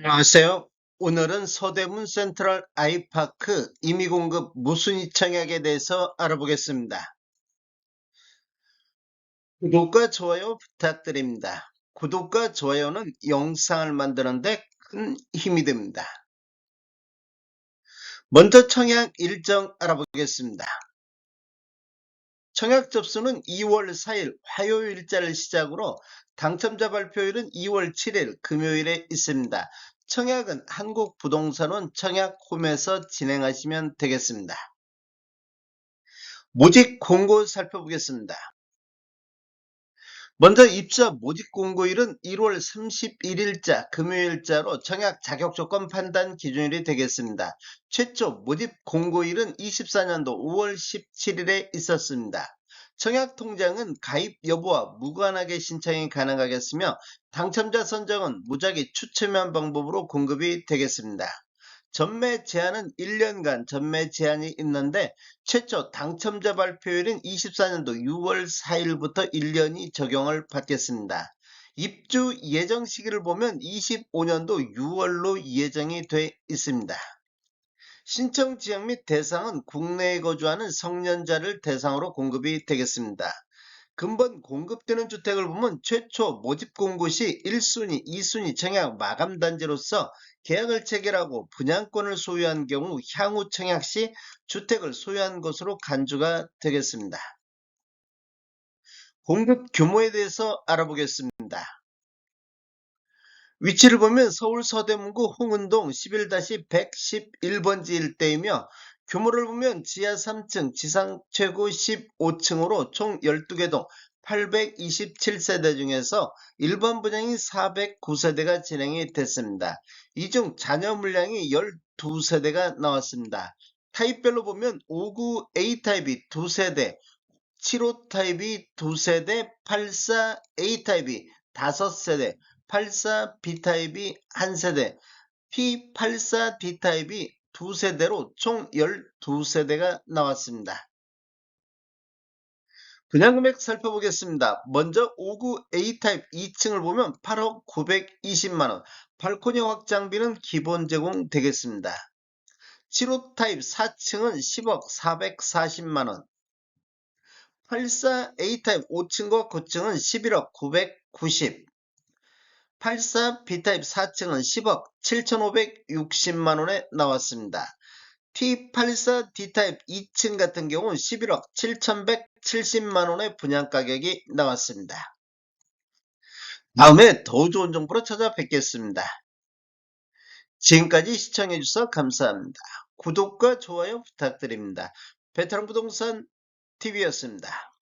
안녕하세요. 오늘은 서대문 센트럴 아이파크 임의공급 무순위 청약에 대해서 알아보겠습니다. 구독과 좋아요 부탁드립니다. 구독과 좋아요는 영상을 만드는데 큰 힘이 됩니다. 먼저 청약 일정 알아보겠습니다. 청약 접수는 2월 4일 화요일자를 시작으로 당첨자 발표일은 2월 7일 금요일에 있습니다. 청약은 한국부동산원 청약홈에서 진행하시면 되겠습니다. 모집 공고 살펴보겠습니다. 먼저 입사 모집 공고일은 1월 31일자 금요일자로 청약 자격 조건 판단 기준일이 되겠습니다. 최초 모집 공고일은 24년도 5월 17일에 있었습니다. 청약 통장은 가입 여부와 무관하게 신청이 가능하겠으며 당첨자 선정은 무작위 추첨한 방법으로 공급이 되겠습니다. 전매 제한은 1년간 전매 제한이 있는데 최초 당첨자 발표일인 24년도 6월 4일부터 1년이 적용을 받겠습니다. 입주 예정 시기를 보면 25년도 6월로 예정이 돼 있습니다. 신청 지역 및 대상은 국내에 거주하는 성년자를 대상으로 공급이 되겠습니다. 근본 공급되는 주택을 보면 최초 모집 공고 시 1순위, 2순위 청약 마감 단지로서 계약을 체결하고 분양권을 소유한 경우 향후 청약 시 주택을 소유한 것으로 간주가 되겠습니다. 공급 규모에 대해서 알아보겠습니다. 위치를 보면 서울 서대문구 홍은동 11-111번지 일대이며 규모를 보면 지하 3층, 지상 최고 15층으로 총 12개 동 827세대 중에서 일반 분양이 409세대가 진행이 됐습니다. 이중 자녀 물량이 12세대가 나왔습니다. 타입별로 보면 59 A타입이 2세대, 75 타입이 2세대, 84 A타입이 5세대, 84 B타입이 1세대, P84 D타입이 2세대로 총 12세대가 나왔습니다. 분양 금액 살펴보겠습니다. 먼저 59 A타입 2층을 보면 8억 920만원, 발코니 확장비는 기본 제공되겠습니다. 75 타입 4층은 10억 440만원, 84 A타입 5층과 9층은 11억 990, 84 B타입 4층은 10억 7,560만원에 나왔습니다. T84 D타입 2층 같은 경우는 11억 7,170만원의 분양가격이 나왔습니다. 다음에 더 좋은 정보로 찾아뵙겠습니다. 지금까지 시청해주셔서 감사합니다. 구독과 좋아요 부탁드립니다. 베테랑 부동산 TV였습니다.